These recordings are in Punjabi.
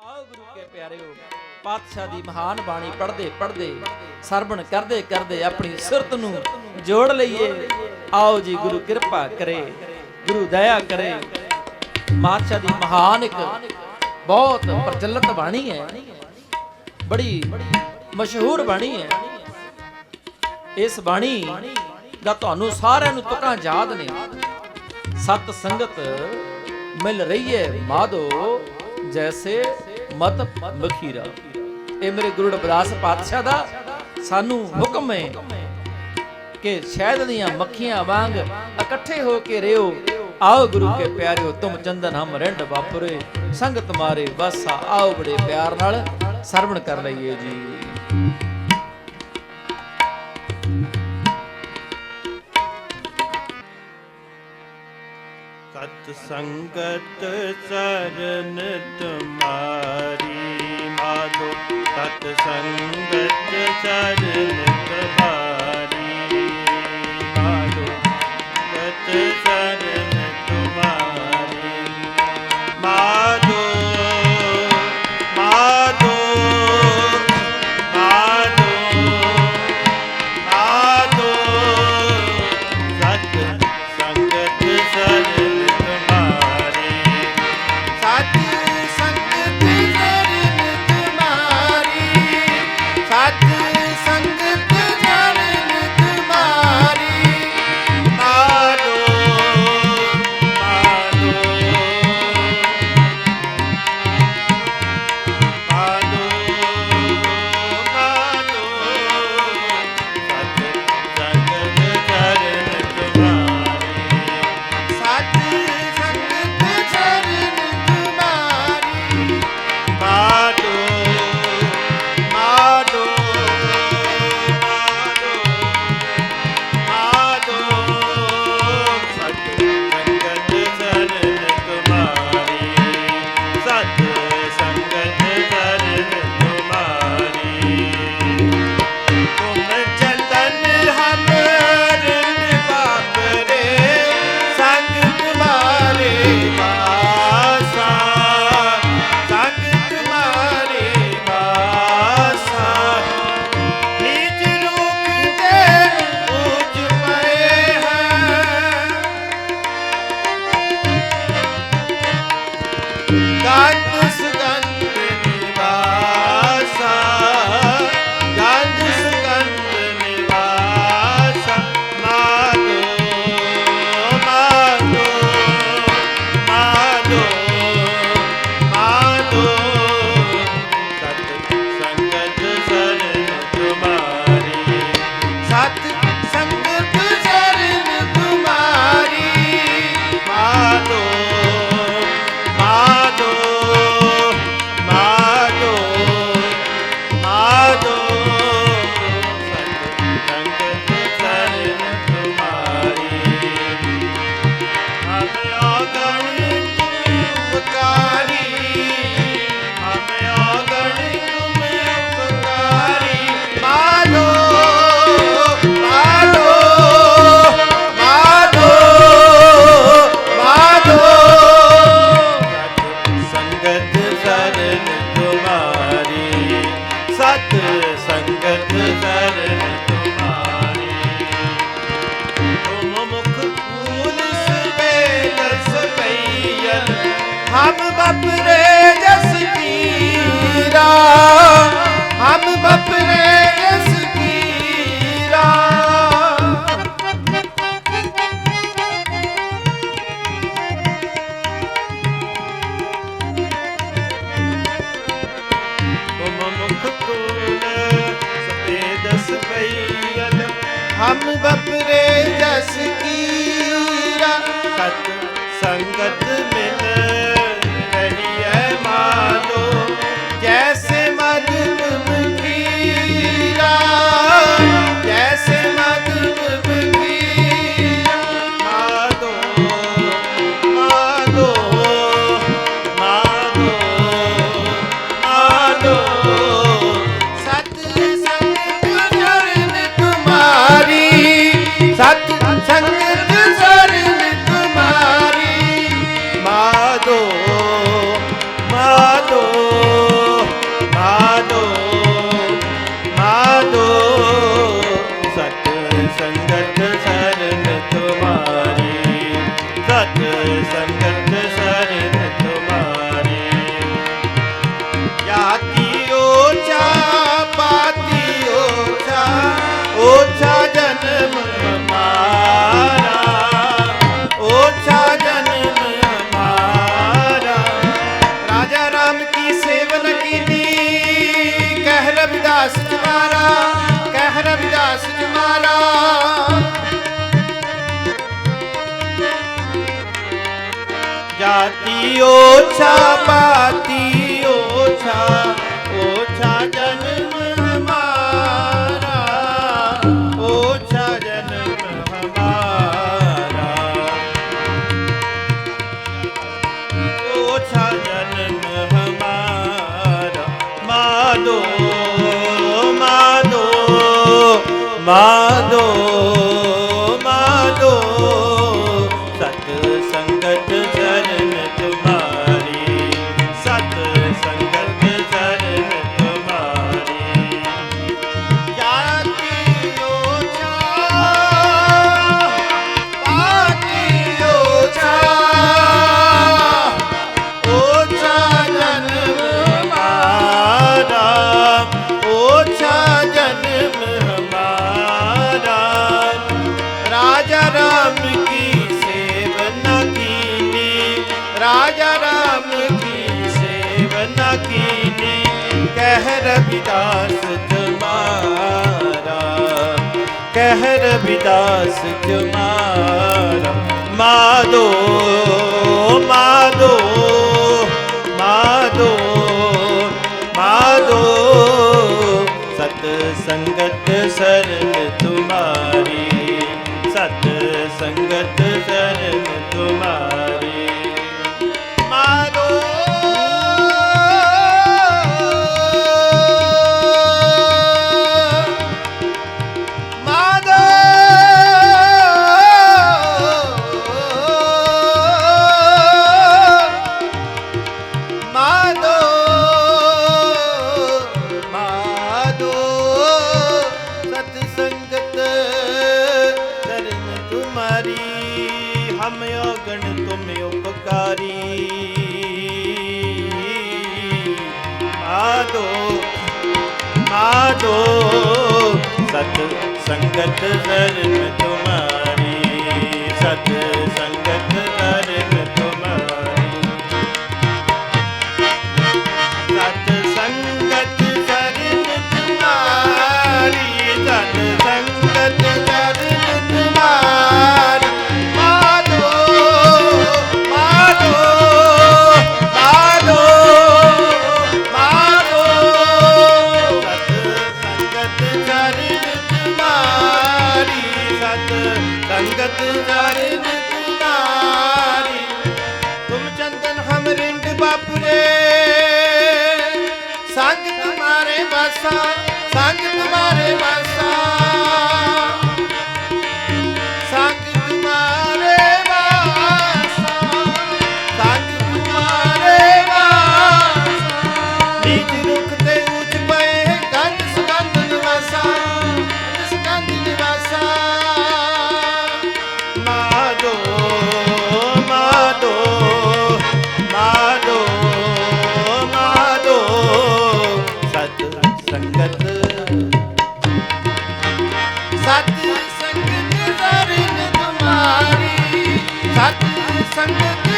ਆਓ ਗੁਰੂ ਕੇ ਪਿਆਰਿਓ, ਪਾਤਸ਼ਾਹ ਦੀ ਮਹਾਨ ਬਾਣੀ ਪੜ੍ਹਦੇ ਪੜ੍ਹਦੇ, ਸਰਵਣ ਕਰਦੇ ਕਰਦੇ ਆਪਣੀ ਸੁਰਤ ਨੂੰ ਜੋੜ ਲਈਏ। ਆਓ ਜੀ ਗੁਰੂ ਕਿਰਪਾ ਕਰੇ, ਗੁਰੂ ਦਇਆ ਕਰੇ। ਪਾਤਸ਼ਾਹ ਦੀ ਮਹਾਨ ਇੱਕ ਬਹੁਤ ਪ੍ਰਚਲਿਤ ਬਾਣੀ ਹੈ। ਬੜੀ ਮਸ਼ਹੂਰ ਬਾਣੀ ਹੈ। ਇਸ ਬਾਣੀ ਦਾ ਤੁਹਾਨੂੰ ਸਾਰਿਆਂ ਨੂੰ ਤੁਕਾਂ ਯਾਦ ਨੇ। ਸਤ ਸੰਗਤ ਮਿਲ ਰਹੀ ਹੈ। ਮਾਧੋ, ਜੈਸੇ ਮਤ ਮਖੀਰਾ। ਇਹ ਮੇਰੇ ਗੁਰੂ ਰਬਦਾਸ ਪਾਤਸ਼ਾਹ ਦਾ ਸਾਨੂੰ ਹੁਕਮ ਹੈ ਕਿ ਸ਼ਹਿਦ ਦੀਆਂ ਮੱਖੀਆਂ ਵਾਂਗ ਇਕੱਠੇ ਹੋ ਕੇ ਰਿਓ। ਆਓ ਗੁਰੂ ਕੇ ਪਿਆਰਿਓ, ਤੁਮ ਚੰਦਨ ਹਮ ਰਿੰਡ ਵਾਪਰੇ। ਸੰਗਤ ਮਾਰੇ ਬਸ ਆਓ ਬੜੇ ਪਿਆਰ ਨਾਲ ਸਰਵਣ ਕਰ ਲਈਏ ਜੀ। ਸਤ ਸੰਗਤ ਸ਼ਰਨ ਤੁਮਾਰੀ ਮਾਧੋ ਸਤ ਸੰਗਤ ਚਰਨ ਤੁਮਾਰੀ। is get this. ও চাপাতি ਕਹਿ ਰਵਿਦਾਸ ਜਮਾਰਾ ਮਾਦੋ ਮਾਦੋ ਮਾਦੋ ਮਾਦੋ ਸਤ ਸੰਗਤ ਸਰਨ ਸੰਗਤ ਸਰਨ ਤੁਮਾਰੀ ਸਤ ਸੰਗ आशा i'm not Sunday.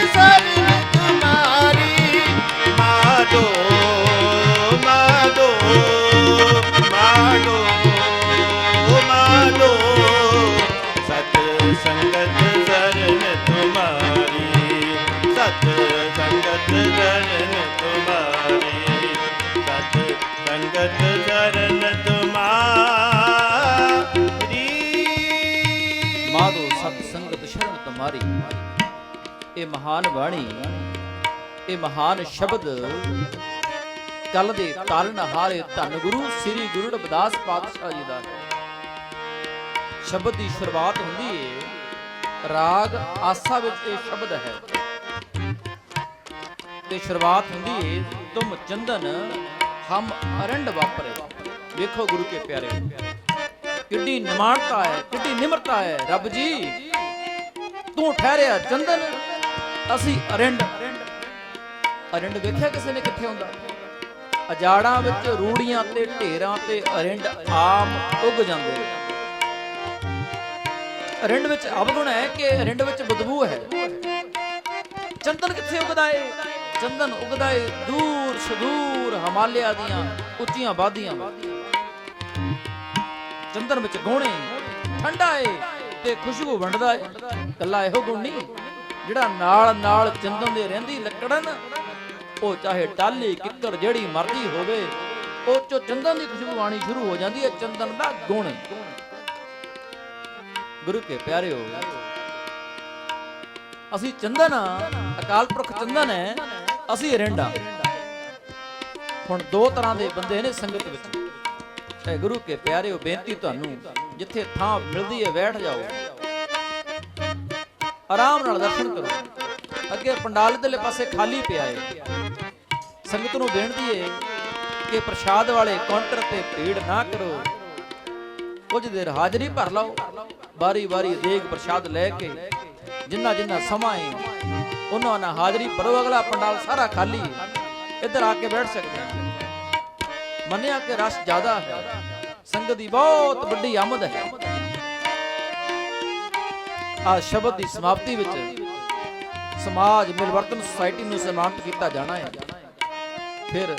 ਮਹਾਨ ਬਾਣੀ, ਇਹ ਮਹਾਨ ਸ਼ਬਦ ਕਲ ਦੇ ਤਰਨ ਹਾਰੇ ਧੰਨ ਗੁਰੂ ਸ੍ਰੀ ਗੁਰੂ ਰਵਿਦਾਸ ਪਾਤਸ਼ਾਹ ਜੀ ਦਾ ਸ਼ਬਦ ਦੀ ਸ਼ੁਰੂਆਤ ਹੁੰਦੀ ਏ, ਰਾਗ ਆਸਾ ਵਿੱਚ ਇਹ ਸ਼ਬਦ ਹੈ। ਤੇ ਸ਼ੁਰੂਆਤ ਹੁੰਦੀ ਏ, ਤੁਮ ਚੰਦਨ, ਹਮ ਅਰੰਡ ਵਾਪਰੇ। ਵੇਖੋ ਗੁਰੂ ਕੇ ਪਿਆਰੇ, ਕਿੱਡੀ ਨਿਮਾਣਤਾ ਹੈ, ਕਿੱਡੀ ਨਿਮਰਤਾ ਹੈ, ਰੱਬ ਜੀ। ਤੂੰ ਠਹਿਰਿਆ ਚੰਦਨ ਅਸੀਂ ਅਰਿੰਡ। ਅਰਿੰਡ ਵੇਖਿਆ ਕਿਸੇ ਨੇ ਕਿੱਥੇ ਹੁੰਦਾ? ਅਜਾੜਾਂ ਵਿੱਚ ਰੂੜੀਆਂ ਤੇ ਢੇਰਾਂ ਤੇ ਅਰਿੰਡ ਆਮ ਉੱਗ ਜਾਂਦੇ ਨੇ। ਅਰਿੰਡ ਵਿੱਚ ਅਵਗੁਣ ਹੈ ਕਿ ਅਰਿੰਡ ਵਿੱਚ ਬਦਬੂ ਹੈ। ਚੰਦਨ ਕਿੱਥੇ ਉਗਦਾ ਏ? ਚੰਦਨ ਉਗਦਾ ਏ ਦੂਰ ਸ਼ਦੂਰ ਹਿਮਾਲਿਆ ਦੀਆਂ ਉੱਚੀਆਂ ਵਾਦੀਆਂ ਚੰਦਨ ਵਿੱਚ ਗੋਣੇ, ਠੰਡਾ ਏ ਤੇ ਖੁਸ਼ਬੂ ਵੰਡਦਾ ਏ। ਕੱਲਾ ਇਹੋ ਗੁਣ ਨਹੀਂ। ਜਿਹੜਾ ਨਾਲ ਨਾਲ ਚੰਦਨ ਦੇ ਰਹਿੰਦੀ ਲੱਕੜਨ, ਉਹ ਚਾਹੇ ਟਾਲੀ ਕਿੱਕਰ ਜਿਹੜੀ ਮਰਜ਼ੀ ਹੋਵੇ, ਉਹ ਚੋਂ ਚੰਦਨ ਦੀ ਖੁਸ਼ਬੂ ਆਣੀ ਸ਼ੁਰੂ ਹੋ ਜਾਂਦੀ ਹੈ ਚੰਦਨ ਦਾ ਗੁਣ। ਗੁਰੂ ਕੇ ਪਿਆਰਿਓ, ਅਸੀਂ ਚੰਦਨ ਆ ਅਕਾਲ ਪੁਰਖ ਚੰਦਨ ਹੈ, ਅਸੀਂ ਰਿੰਡਾ। ਹੁਣ ਦੋ ਤਰ੍ਹਾਂ ਦੇ ਬੰਦੇ ਨੇ ਸੰਗਤ ਵਿੱਚ। ਐ ਗੁਰੂ ਕੇ ਪਿਆਰਿਓ, ਬੇਨਤੀ ਤੁਹਾਨੂੰ, ਜਿੱਥੇ ਥਾਂ ਮਿਲਦੀ ਹੈ, ਬੈਠ ਜਾਓ। ਆਰਾਮ ਨਾਲ ਦਰਸ਼ਨ ਕਰੋ। ਅੱਗੇ ਪੰਡਾਲ ਦੇ ਪਾਸੇ ਖਾਲੀ ਪਿਆ ਏ। ਸੰਗਤ ਨੂੰ ਬੇਨਤੀ ਏ ਕਿ ਪ੍ਰਸ਼ਾਦ ਵਾਲੇ ਕਾਊਂਟਰ ਤੇ ਭੀੜ ਨਾ ਕਰੋ। ਕੁਝ ਦੇਰ ਹਾਜ਼ਰੀ ਭਰ ਲਓ। ਬਾਰੀ ਬਾਰੀ ਦੇਗ ਪ੍ਰਸ਼ਾਦ ਲੈ ਕੇ ਜਿੰਨਾ ਜਿੰਨਾ ਸਮਾਂ ਏ, ਉਹਨਾਂ ਨਾਲ ਹਾਜ਼ਰੀ ਭਰੋ। ਅਗਲਾ ਪੰਡਾਲ ਸਾਰਾ ਖਾਲੀ ਹੈ ਇੱਧਰ ਆ ਕੇ ਬੈਠ ਸਕਦੇ ਮੰਨਿਆ ਕਿ ਰਸ ਜ਼ਿਆਦਾ ਹੈ। ਸੰਗਤ ਦੀ ਬਹੁਤ ਵੱਡੀ ਆਮਦ ਹੈ। ਆ ਸ਼ਬਦ ਦੀ ਸਮਾਪਤੀ ਵਿੱਚ ਸਮਾਜ ਮਿਲਵਰਤਨ ਸੁਸਾਇਟੀ ਨੂੰ ਸਨਮਾਨਿਤ ਕੀਤਾ ਜਾਣਾ ਹੈ। ਫਿਰ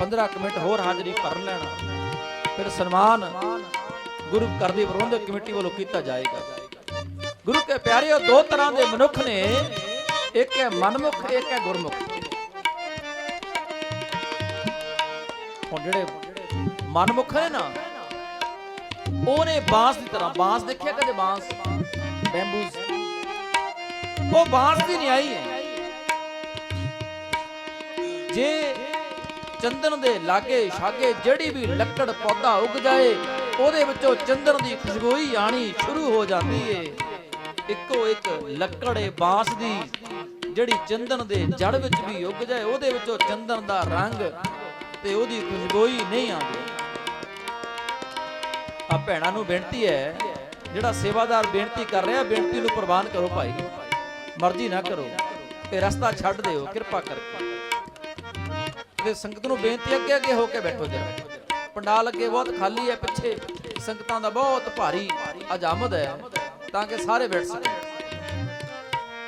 15 ਕੁ ਮਿੰਟ ਹੋਰ ਹਾਜ਼ਰੀ ਭਰ ਲੈਣਾ। ਫਿਰ ਸਨਮਾਨ ਗੁਰੂ ਘਰ ਦੀ ਪ੍ਰਬੰਧਕ ਕਮੇਟੀ ਵੱਲੋਂ ਕੀਤਾ ਜਾਏਗਾ। ਗੁਰੂ ਕੇ ਪਿਆਰਿਓ, ਦੋ ਤਰ੍ਹਾਂ ਦੇ ਮਨੁੱਖ ਨੇ। ਇੱਕ ਹੈ ਮਨਮੁਖ, ਇੱਕ ਹੈ ਗੁਰਮੁਖ। ਹੁਣ ਜਿਹੜੇ ਮਨਮੁਖ ਨੇ ਨਾ ਉਹਨੇ ਬਾਂਸ ਦੀ ਤਰ੍ਹਾਂ, ਬਾਂਸ ਦੇਖਿਆ ਕਦੇ ਬਾਂਸ? ਬੈਂਬੂਸ। ਉਹ ਬਾਂਸ ਦੀ ਨਿਆਈ ਹੈ। ਜੇ ਚੰਦਨ ਦੇ ਲਾਗੇ ਛਾਗੇ ਜਿਹੜੀ ਵੀ ਲੱਕੜ ਪੌਦਾ ਉੱਗ ਜਾਏ, ਉਹਦੇ ਵਿੱਚੋਂ ਚੰਦਨ ਦੀ ਖੁਸ਼ਬੂ ਹੀ ਆਣੀ ਸ਼ੁਰੂ ਹੋ ਜਾਂਦੀ ਏ। ਇੱਕੋ ਇੱਕ ਲੱਕੜ ਏ ਬਾਂਸ ਦੀ, ਜਿਹੜੀ ਚੰਦਨ ਦੇ ਜੜ ਵਿੱਚ ਵੀ ਉੱਗ ਜਾਏ, ਉਹਦੇ ਵਿੱਚੋਂ ਚੰਦਨ ਦਾ ਰੰਗ ਤੇ ਉਹਦੀ ਖੁਸ਼ਬੂ ਹੀ ਨਹੀਂ ਆਉਂਦੀ। ਆ ਭੈਣਾਂ ਨੂੰ ਬੇਨਤੀ ਹੈ, ਜਿਹੜਾ ਸੇਵਾਦਾਰ ਬੇਨਤੀ ਕਰ ਰਿਹਾ, ਬੇਨਤੀ ਨੂੰ ਪ੍ਰਵਾਨ ਕਰੋ ਭਾਈ। ਮਰਜ਼ੀ ਨਾ ਕਰੋ ਇਹ ਰਸਤਾ ਛੱਡ ਦਿਓ, ਕਿਰਪਾ ਕਰਕੇ। ਤੇ ਸੰਗਤ ਨੂੰ ਬੇਨਤੀ ਅੱਗੇ ਅੱਗੇ ਹੋ ਕੇ ਬੈਠੋ ਜਰਾ। ਪੰਡਾਲ ਅੱਗੇ ਬਹੁਤ ਖਾਲੀ ਹੈ, ਪਿੱਛੇ ਸੰਗਤਾਂ ਦਾ ਬਹੁਤ ਭਾਰੀ ਅੱਜ ਹੈ, ਤਾਂ ਕਿ ਸਾਰੇ ਬੈਠ ਸਕਣ।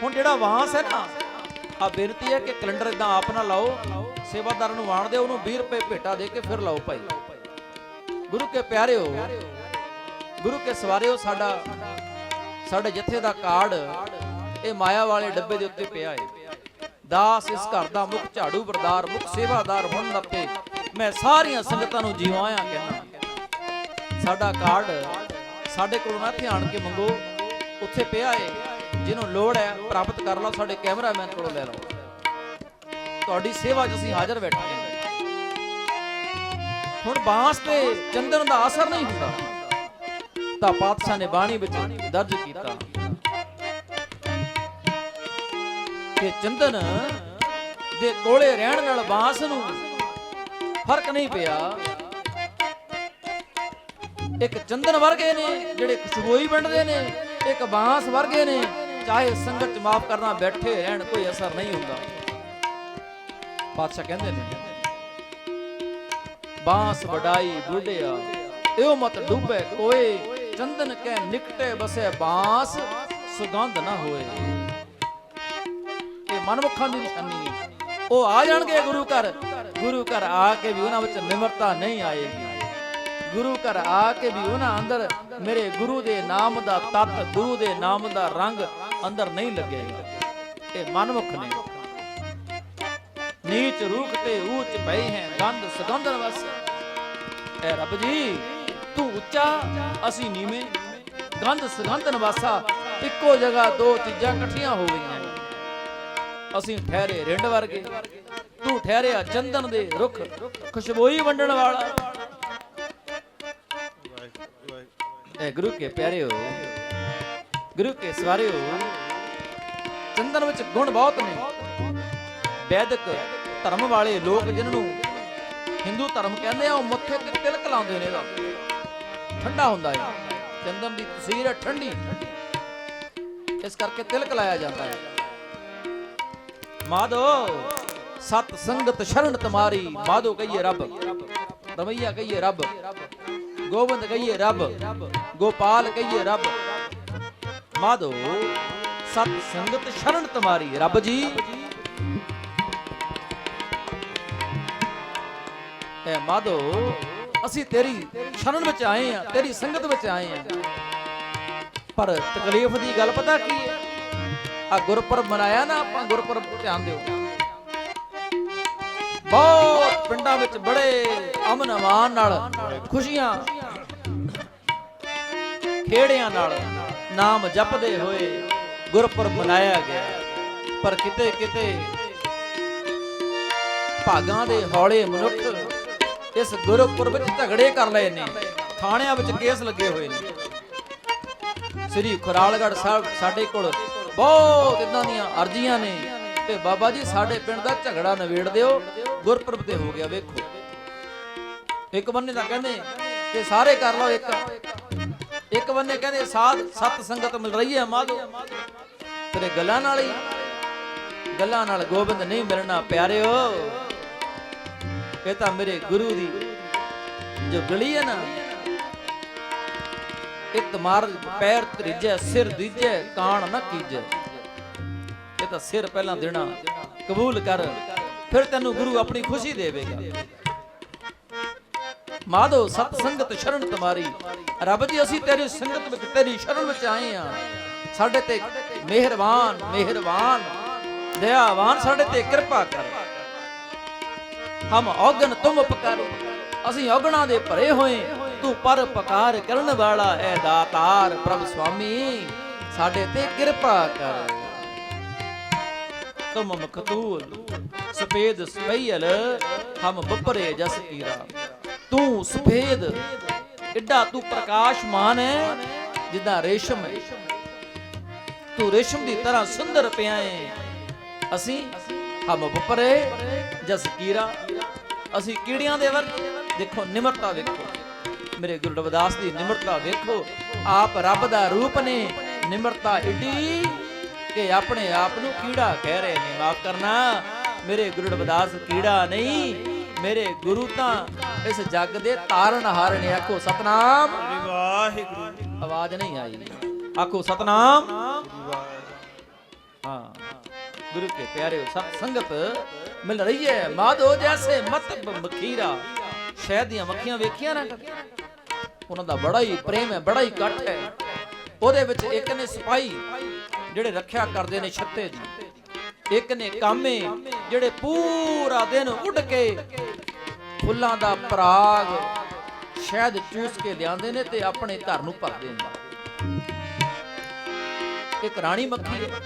ਹੁਣ ਜਿਹੜਾ ਵਾਂਸ ਹੈ ਨਾ, ਆ ਬੇਨਤੀ ਹੈ ਕਿ ਕੈਲੰਡਰ ਇਦਾਂ ਆਪ ਨਾ ਲਾਓ, ਸੇਵਾਦਾਰ ਨੂੰ ਵਾਣ ਦਿਓ, ਉਹਨੂੰ 20 ਰੁਪਏ ਭੇਟਾ ਦੇ ਕੇ ਫਿਰ ਲਾਓ ਭਾਈ। ਗੁਰੂ ਕੇ ਪਿਆਰਿਓ, ਗੁਰੂ ਕੇ ਸਵਾਰਿਓ, ਸਾਡਾ, ਸਾਡੇ ਜਥੇ ਦਾ ਕਾਰਡ ਇਹ ਮਾਇਆ ਵਾਲੇ ਡੱਬੇ ਦੇ ਉੱਤੇ ਪਿਆ ਹੈ ਦਾਸ ਇਸ ਘਰ ਦਾ ਮੁੱਖ ਝਾੜੂ ਬਰਦਾਰ ਮੁੱਖ ਸੇਵਾਦਾਰ ਹੁਣ ਲੱਪੇ, ਮੈਂ ਸਾਰੀਆਂ ਸੰਗਤਾਂ ਨੂੰ ਜੀਵਾਇਆ ਕਹਿੰਦਾ ਸਾਡਾ ਕਾਰਡ ਸਾਡੇ ਕੋਲੋਂ ਨਾ ਇੱਥੇ ਆਣ ਕੇ ਮੰਗੋ, ਉੱਥੇ ਪਿਆ ਏ। ਜਿਹਨੂੰ ਲੋੜ ਹੈ ਪ੍ਰਾਪਤ ਕਰ ਲਓ, ਸਾਡੇ ਕੈਮਰਾਮੈਨ ਕੋਲੋਂ ਲੈ ਲਓ। ਤੁਹਾਡੀ ਸੇਵਾ 'ਚ ਅਸੀਂ ਹਾਜ਼ਰ ਬੈਠੇ ਹਾਂ। ਹੁਣ ਬਾਂਸ ਤੇ ਚੰਦਨ ਦਾ ਅਸਰ ਨਹੀਂ ਹੁੰਦਾ। ਤਾਂ ਪਾਤਸ਼ਾਹ ਨੇ ਬਾਣੀ ਵਿੱਚ ਦਰਜ ਕੀਤਾ ਕਿ ਚੰਦਨ ਦੇ ਕੋਲੇ ਰਹਿਣ ਨਾਲ ਬਾਂਸ ਨੂੰ ਫ਼ਰਕ ਨਹੀਂ ਪਿਆ। ਇੱਕ ਚੰਦਨ ਵਰਗੇ ਨੇ, ਜਿਹੜੇ ਖੁਸ਼ਬੂਈ ਵੰਡਦੇ ਨੇ, ਇੱਕ ਬਾਂਸ ਵਰਗੇ ਨੇ, ਚਾਹੇ ਸੰਗਤ ਚ ਮਾਫ ਕਰਨਾ ਬੈਠੇ ਰਹਿਣ, ਕੋਈ ਅਸਰ ਨਹੀਂ ਹੁੰਦਾ। ਪਾਤਸ਼ਾਹ ਕਹਿੰਦੇ ਨੇ ਬਾਂਸ ਵਡਾਈ ਬੁੱਢਿਆ। ਇਹੋ ਮਤ ਡੁੱਬੇ ਕੋਏ, ਚੰਦਨ ਕੈ ਨਿਕਟੇ ਬਸੇ ਬਾਂਸ, ਸੁਗੰਧ ਨਾ ਹੋਏ। ਇਹ ਮਨਮੁਖਾਂ ਦੀ ਨਿਸ਼ਾਨੀ ਹੈ। ਉਹ ਆ ਜਾਣਗੇ ਗੁਰੂ ਘਰ। ਗੁਰੂ ਘਰ ਆ ਕੇ ਵੀ ਉਹਨਾਂ ਵਿੱਚ ਨਿਮਰਤਾ ਨਹੀਂ ਆਏਗੀ। ਗੁਰੂ ਘਰ ਆ ਕੇ ਵੀ ਉਹਨਾਂ ਅੰਦਰ ਮੇਰੇ ਗੁਰੂ ਦੇ ਨਾਮ ਦਾ ਤਤ, ਗੁਰੂ ਦੇ ਨਾਮ ਦਾ ਰੰਗ ਅੰਦਰ ਨਹੀਂ ਲੱਗੇਗਾ। ਇਹ ਮਨਮੁਖ ਨੇ। ਨੀਚ ਰੂਖ ਤੇ ਊਚ ਪਏ ਹੈ, ਗੰਧ ਸੁਗੰਧਨ ਵਸ। ਐ ਰੱਬ ਜੀ, ਤੂੰ ਉੱਚਾ, ਅਸੀਂ ਨੀਵੇਂ। ਗੰਧ ਸੁਗੰਧਨ ਵਾਸਾ ਇੱਕੋ ਜਗ੍ਹਾ ਦੋ ਚੀਜ਼ਾਂ ਇਕੱਠੀਆਂ ਹੋ ਗਈਆਂ। ਅਸੀਂ ਠਹਿਰੇ ਰਿੰਡ ਵਰਗੇ। ਤੂੰ ਠਹਿਰਿਆ ਚੰਦਨ ਦੇ ਰੁੱਖ, ਖੁਸ਼ਬੂਈ ਵੰਡਣ ਵਾਲਾ। ਐ ਗੁਰੂ ਕੇ ਪਿਆਰਿਓ, ਗੁਰੂ ਕੇ ਸਵਾਰਿਓ, ਚੰਦਨ ਵਿੱਚ ਗੁਣ ਬਹੁਤ ਨੇ। ਵੈਦਿਕ ਧਰਮ ਵਾਲੇ ਲੋਕ ਜਿਨ੍ਹਾਂ ਨੂੰ ਹਿੰਦੂ ਧਰਮ ਕਹਿੰਦੇ ਆ, ਉਹ ਮੱਥੇ ਤੇ ਤਿਲਕ ਲਾਉਂਦੇ ਨੇ ਇਹਦਾ। ਠੰਡਾ ਹੁੰਦਾ ਹੈ ਚੰਦਨ ਦੀ ਤਸੀਰ ਹੈ ਠੰਡੀ। ਇਸ ਕਰਕੇ ਤਿਲਕ ਲਾਇਆ ਜਾਂਦਾ ਹੈ ਮਾਧੋ, ਸਤ ਸੰਗਤ ਸ਼ਰਨ ਤੁਮਾਰੀ। ਮਾਧੋ ਕਹੀਏ ਰੱਬ। ਰਮਈਆ ਕਹੀਏ ਰੱਬ। ਗੋਬਿੰਦ ਕਹੀਏ ਰੱਬ। ਗੋਪਾਲ ਕਹੀਏ ਰੱਬ। ਮਾਧੋ, ਸਤ ਸੰਗਤ ਸ਼ਰਨ ਤੁਮਾਰੀ। ਰੱਬ ਜੀ। ਮਾਧੋ, ਅਸੀਂ ਤੇਰੀ ਸ਼ਰਨ ਵਿੱਚ ਆਏ ਆ ਤੇਰੀ ਸੰਗਤ ਵਿੱਚ ਆਏ ਆ ਪਰ ਤਕਲੀਫ ਦੀ ਗੱਲ ਪਤਾ ਕੀ ਹੈ? ਆ ਗੁਰਪੁਰਬ ਮਨਾਇਆ ਨਾ, ਆਪਾਂ ਗੁਰਪੁਰਬ ਧਿਆਨ ਦਿਓ। ਬਹੁਤ ਪਿੰਡਾਂ ਵਿੱਚ ਬੜੇ ਅਮਨ ਅਮਾਨ ਨਾਲ, ਖੁਸ਼ੀਆਂ, ਖੇੜਿਆਂ ਨਾਲ ਨਾਮ ਜਪਦੇ ਹੋਏ ਗੁਰਪੁਰਬ ਮਨਾਇਆ ਗਿਆ। ਪਰ ਕਿਤੇ ਕਿਤੇ ਭਾਗਾਂ ਦੇ ਹੌਲੇ ਮਨੁੱਖ ਇਸ ਗੁਰਪੁਰਬ ਵਿੱਚ ਝਗੜੇ ਕਰ ਲਏ ਨੇ। ਥਾਣਿਆਂ ਵਿੱਚ ਕੇਸ ਲੱਗੇ ਹੋਏ ਨੇ। ਸ੍ਰੀ ਖੁਰਾਲਗੜ੍ਹ ਸਾਹਿਬ ਸਾਡੇ ਕੋਲ ਬਹੁਤ ਇਦਾਂ ਦੀਆਂ ਅਰਜ਼ੀਆਂ ਨੇ। ਤੇ ਬਾਬਾ ਜੀ, ਸਾਡੇ ਪਿੰਡ ਦਾ ਝਗੜਾ ਨਿਬੇੜ ਦਿਓ। ਗੁਰਪੁਰਬ ਤੇ ਹੋ ਗਿਆ, ਵੇਖੋ। ਇੱਕ ਬੰਨੇ ਤਾਂ ਕਹਿੰਦੇ ਕਿ ਸਾਰੇ ਕਰ ਲਓ ਇੱਕ। ਇੱਕ ਬੰਨੇ ਕਹਿੰਦੇ ਸਾਧ ਸਤ ਸੰਗਤ ਮਿਲ ਰਹੀ ਹੈ ਮਾਧੋ। ਤੇਰੇ ਗੱਲਾਂ ਨਾਲ ਹੀ, ਗੱਲਾਂ ਨਾਲ ਗੋਬਿੰਦ ਨਹੀਂ ਮਿਲਣਾ, ਪਿਆਰਿਓ। ਇਹ ਤਾਂ ਮੇਰੇ ਗੁਰੂ ਦੀ। ਜੋ ਗਲੀ ਹੈ ਨਾ ਇਹ ਤਮਾਰ ਪੈਰ ਤ੍ਰਿਜੈ ਸਿਰ ਦੀਜੈ, ਕਾਣ ਨਾ ਕੀਜੈ। ਇਹ ਤਾਂ ਸਿਰ ਪਹਿਲਾਂ ਦੇਣਾ, ਕਬੂਲ ਕਰ, ਫਿਰ ਤੈਨੂੰ ਗੁਰੂ ਆਪਣੀ ਖੁਸ਼ੀ ਦੇਵੇਗਾ। ਮਾਧੋ, ਸਤ ਸੰਗਤ ਸ਼ਰਨ ਤੁਮਾਰੀ। ਰੱਬ ਜੀ, ਅਸੀਂ ਤੇਰੀ ਸੰਗਤ ਵਿੱਚ, ਤੇਰੀ ਸ਼ਰਨ ਵਿੱਚ ਆਏ ਆ ਸਾਡੇ ਤੇ ਮਿਹਰਬਾਨ ਮਿਹਰਬਾਨ। ਦਇਆਵਾਨ, ਸਾਡੇ ਤੇ ਕਿਰਪਾ ਕਰ। ਹਮ ਔਗਣ ਤੁਮ ਉਪਕਾਰੋ ਅਸੀਂ ਔਗਣਾ ਦੇ ਭਰੇ ਹੋਏ। ਤੂੰ ਪਰ ਪਕਾਰ ਕਰਨ ਵਾਲਾ ਹੈ ਦਾਤਾਰ। ਪ੍ਰਭ ਸੁਆਮੀ, ਸਾਡੇ ਤੇ ਕਿਰਪਾ ਕਰ। ਤੁਮ ਮਖਤੂਲ ਸਫੇਦ ਸਪਈਲ ਹਮ ਬੱਪਰੇ ਜਸ ਕੀਰਾ ਤੂੰ ਸਫੇਦ, ਇੱਡਾ ਤੂੰ ਪ੍ਰਕਾਸ਼ਮਾਨ ਹੈ ਜਿੱਦਾਂ ਰੇਸ਼ਮ ਹੈ ਤੂੰ ਰੇਸ਼ਮ ਦੀ ਤਰ੍ਹਾਂ ਸੁੰਦਰ ਪਿਆ ਹੈ ਅਸੀਂ ਹਮ ਬੱਪਰੇ ਜਸ ਕੀਰਾ ਅਸੀਂ ਕੀੜੀਆਂ ਦੇ ਵਰਗੇ ਦੇਖੋ ਨਿਮਰਤਾ ਵੇਖੋ। ਮੇਰੇ ਗੁਰੂ ਰਵਿਦਾਸ ਦੀ ਨਿਮਰਤਾ ਵੇਖੋ। ਆਪ ਰੱਬ ਦਾ ਰੂਪ ਨੇ। ਨਿਮਰਤਾ ਏਡੀ ਕਿ ਆਪਣੇ ਆਪ ਨੂੰ ਕੀੜਾ ਕਹਿ ਰਹੇ ਨੇ। ਮਾਫ ਕਰਨਾ ਮੇਰੇ ਗੁਰੂ ਰਵਿਦਾਸ ਕੀੜਾ ਨਹੀਂ। ਮੇਰੇ ਗੁਰੂ ਤਾਂ ਇਸ ਜੱਗ ਦੇ ਤਾਰਨਹਾਰ ਨੇ। ਆਖੋ ਸਤਨਾਮ। ਵਾਹਿਗੁਰੂ ਆਵਾਜ਼ ਨਹੀਂ ਆਈ। ਆਖੋ ਸਤਨਾਮ। ਹਾਂ। ਗੁਰੂ ਕੇ ਪਿਆਰੇ ਸਤ ਸੰਗਤ ਮਿਲ ਰਹੀ ਹੈ ਮਾਧੋ ਜੈਸੇ ਮਤ ਮਖੀਰਾ। ਸ਼ਹਿਦ ਦੀਆਂ ਮੱਖੀਆਂ ਵੇਖੀਆਂ ਨਾ? ਉਹਨਾਂ ਦਾ ਬੜਾ ਹੀ ਪ੍ਰੇਮ ਹੈ, ਬੜਾ ਹੀ ਇਕੱਠ ਹੈ। ਉਹਦੇ ਵਿੱਚ ਇੱਕ ਨੇ ਸਿਪਾਹੀ, ਜਿਹੜੇ ਰੱਖਿਆ ਕਰਦੇ ਨੇ ਛੱਤੇ ਦੀ। ਇੱਕ ਨੇ ਕਾਮੇ, ਜਿਹੜੇ ਪੂਰਾ ਦਿਨ ਉੱਡ ਕੇ ਫੁੱਲਾਂ ਦਾ ਪਰਾਗ ਸ਼ਹਿਦ ਚੂਸ ਕੇ ਲਿਆਉਂਦੇ ਨੇ ਤੇ ਆਪਣੇ ਘਰ ਨੂੰ ਭਰਦੇ ਨੇ ਇੱਕ ਰਾਣੀ ਮੱਖੀ ਹੈ,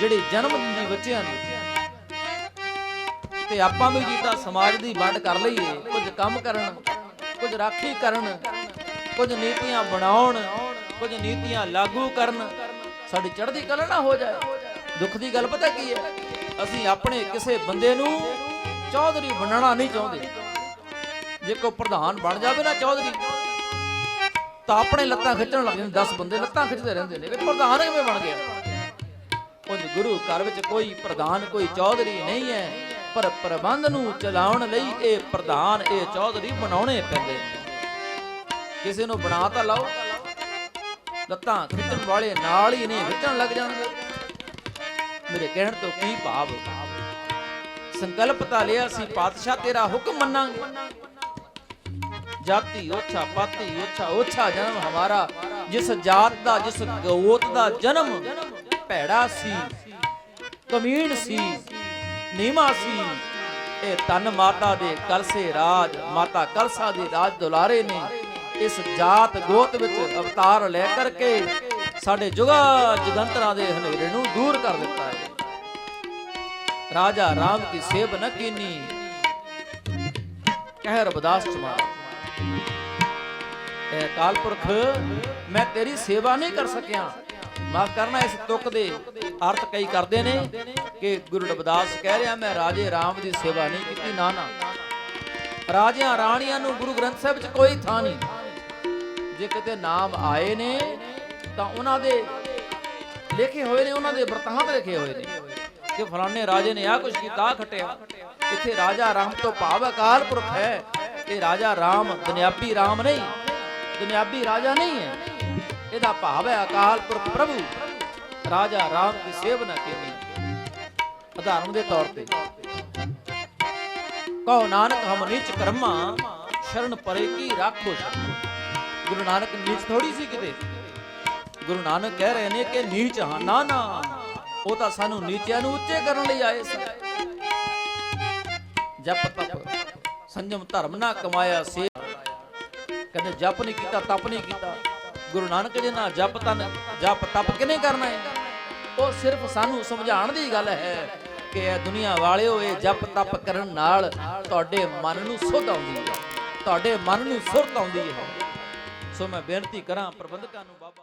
ਜਿਹੜੀ ਜਨਮ ਦਿੰਦੀ ਬੱਚਿਆਂ ਨੂੰ ਤੇ ਆਪਾਂ ਵੀ ਜਿੱਦਾਂ ਸਮਾਜ ਦੀ ਵੰਡ ਕਰ ਲਈਏ। ਕੁਝ ਕੰਮ ਕਰਨ, ਕੁਝ ਰਾਖੀ ਕਰਨ, ਕੁਝ ਨੀਤੀਆਂ ਬਣਾਉਣ, ਕੁਝ ਨੀਤੀਆਂ ਲਾਗੂ ਕਰਨ। ਸਾਡੀ ਚੜ੍ਹਦੀ ਕਲਾ ਨਾ ਹੋ ਜਾਏ। ਦੁੱਖ ਦੀ ਗੱਲ ਪਤਾ ਕੀ ਹੈ? ਅਸੀਂ ਆਪਣੇ ਕਿਸੇ ਬੰਦੇ ਨੂੰ ਚੌਧਰੀ ਬਣਾਉਣਾ ਨਹੀਂ ਚਾਹੁੰਦੇ। ਜੇ ਕੋਈ ਪ੍ਰਧਾਨ ਬਣ ਜਾਵੇ ਨਾ ਚੌਧਰੀ, ਤਾਂ ਆਪਣੇ ਲੱਤਾਂ ਖਿੱਚਣ ਲੱਗ ਜਾਂਦੇ। 10 ਬੰਦੇ ਲੱਤਾਂ ਖਿੱਚਦੇ ਰਹਿੰਦੇ ਨੇ ਵੀ ਪ੍ਰਧਾਨ ਕਿਵੇਂ ਬਣ ਗਿਆ? ਕੁਝ ਗੁਰੂ ਘਰ ਵਿੱਚ ਕੋਈ ਪ੍ਰਧਾਨ, ਕੋਈ ਚੌਧਰੀ ਨਹੀਂ ਹੈ। ਪਰ ਪ੍ਰਬੰਧ ਨੂੰ ਚਲਾਉਣ ਲਈ ਇਹ ਪ੍ਰਧਾਨ, ਇਹ ਚੌਧਰੀ ਬਣਾਉਣੇ ਪੈਂਦੇ ਕਿਸੇ ਨੂੰ ਬਣਾ ਤਾਂ ਲਓ, ਲੱਤਾਂ ਖਿੱਚਣ ਵਾਲੇ ਨਾਲ ਹੀ ਨੇ ਖਿੱਚਣ ਲੱਗ ਜਾਣਗੇ ਮੇਰੇ ਕਹਿਣ ਤੋਂ ਕੀ ਭਾਵ? ਸੰਕਲਪ ਤਾਂ ਲਿਆ ਸੀ, ਪਾਤਸ਼ਾਹ ਤੇਰਾ ਹੁਕਮ ਮੰਨਾਂਗੇ। ਜਾਤੀ ਓਛਾ, ਪਾਤੀ ਓਛਾ ਓਛਾ ਜਨਮ ਹਮਾਰਾ, ਜਿਸ ਜਾਤ ਦਾ, ਜਿਸ ਗੋਤ ਦਾ ਜਨਮ ਭੈੜਾ ਸੀ ਕਮੀਣ ਸੀ। ਨੀਮਾ ਸੀ। ਇਹ ਤਨ ਮਾਤਾ ਦੇ ਕਲਸੇ ਰਾਜ, ਮਾਤਾ ਕਲਸਾ ਦੇ ਰਾਜ ਦੁਲਾਰੇ ਨੇ ਇਸ ਜਾਤ ਗੋਤ ਵਿੱਚ ਅਵਤਾਰ ਲੈ ਕਰਕੇ ਸਾਡੇ ਜੁਗਾ ਜਗੰਤਰਾਂ ਦੇ ਹਨੇਰੇ ਨੂੰ ਦੂਰ ਕਰ ਦਿੱਤਾ ਹੈ। ਰਾਜਾ ਰਾਮ ਕੀ ਸੇਬ ਨ ਕੀਨੀ, ਕਹਿ ਰਬਦਾਸ ਚਮਾਰ। ਇਹ ਕਾਲਪੁਰਖ ਮੈਂ ਤੇਰੀ ਸੇਵਾ ਨਹੀਂ ਕਰ ਸਕਿਆ। ਮਾਫ ਕਰਨਾ, ਇਸ ਤੁਕ ਦੇ ਅਰਥ ਕਈ ਕਰਦੇ ਨੇ ਕਿ ਗੁਰੂ ਰਬਦਾਸ ਕਹਿ ਰਿਹਾ, ਮੈਂ ਰਾਜੇ ਰਾਮ ਦੀ ਸੇਵਾ ਨਹੀਂ ਕੀਤੀ, ਨਾ ਨਾ। ਰਾਜਿਆਂ ਰਾਣੀਆਂ ਨੂੰ ਗੁਰੂ ਗ੍ਰੰਥ ਸਾਹਿਬ ਵਿੱਚ ਕੋਈ ਥਾਂ ਨਹੀਂ। ਜੇ ਕਿਤੇ ਨਾਮ ਆਏ ਨੇ, ਤਾਂ ਉਹਨਾਂ ਦੇ ਲਿਖੇ ਹੋਏ ਨੇ, ਉਹਨਾਂ ਦੇ ਵਰਤਾਂਤ ਲਿਖੇ ਹੋਏ ਨੇ। ਕਿ ਫਲਾਣੇ ਰਾਜੇ ਨੇ ਆ ਕੁਝ ਕੀਤਾ, ਆਹ ਖਟਿਆ। ਇੱਥੇ ਰਾਜਾ ਰਾਮ ਤੋਂ ਭਾਵ ਅਕਾਲ ਪੁਰਖ ਹੈ ਇਹ ਰਾਜਾ ਰਾਮ ਦੁਨਿਆਵੀ ਰਾਮ ਨਹੀਂ, ਦੁਨਿਆਵੀ ਰਾਜਾ ਨਹੀਂ ਹੈ। ਇਹਦਾ ਭਾਵ ਹੈ ਅਕਾਲ ਪੁਰਖ ਪ੍ਰਭੂ। ਰਾਜਾ ਰਾਮ ਦੀ ਸੇਵਨਾ ਕੀਤੀ ਉਦਾਹਰਨ ਦੇ ਤੌਰ ਤੇ। ਕਹੋ ਨਾਨਕ, ਹਮ ਨੀਚ ਕਰਮਾ, ਸ਼ਰਨ ਪਰੇ ਕੀ ਰਾਖੋ ਸ਼ਰਨ। ਗੁਰੂ ਨਾਨਕ ਨੀਚ ਥੋੜੀ ਸੀ ਕਿਤੇ। ਗੁਰੂ ਨਾਨਕ ਕਹਿ ਰਹੇ ਨੇ ਕਿ ਨੀਚ ਹਾਂ ਨਾ ਨਾ ਉਹ ਤਾਂ ਸਾਨੂੰ ਨੀਚਿਆਂ ਨੂੰ ਉੱਚੇ ਕਰਨ ਲਈ ਆਏ ਸਨ। ਜਪ ਤਪ, ਸੰਜਮ ਧਰਮ ਨਾ ਕਮਾਇਆ ਸੇ ਕਹਿੰਦੇ ਜਪ ਨਹੀਂ ਕੀਤਾ, ਤਪ ਨਹੀਂ ਕੀਤਾ। ਗੁਰੂ ਨਾਨਕ ਜੀ ਨਾਲ ਜਪ ਤਨ, ਜਪ ਤਪ ਕਿਨੇ ਕਰਨਾ ਹੈ? ਉਹ ਸਿਰਫ ਸਾਨੂੰ ਸਮਝਾਉਣ ਦੀ ਗੱਲ ਹੈ ਕਿ ਇਹ ਦੁਨੀਆ ਵਾਲਿਓ, ਇਹ ਜਪ ਤਪ ਕਰਨ ਨਾਲ ਤੁਹਾਡੇ ਮਨ ਨੂੰ ਸੁਧ ਆਉਂਦੀ ਹੈ। ਤੁਹਾਡੇ ਮਨ ਨੂੰ ਸੁਰਤ ਆਉਂਦੀ ਹੈ। ਸੋ ਮੈਂ ਬੇਨਤੀ ਕਰਾਂ ਪ੍ਰਬੰਧਕਾਂ ਨੂੰ, ਬਾਬਾ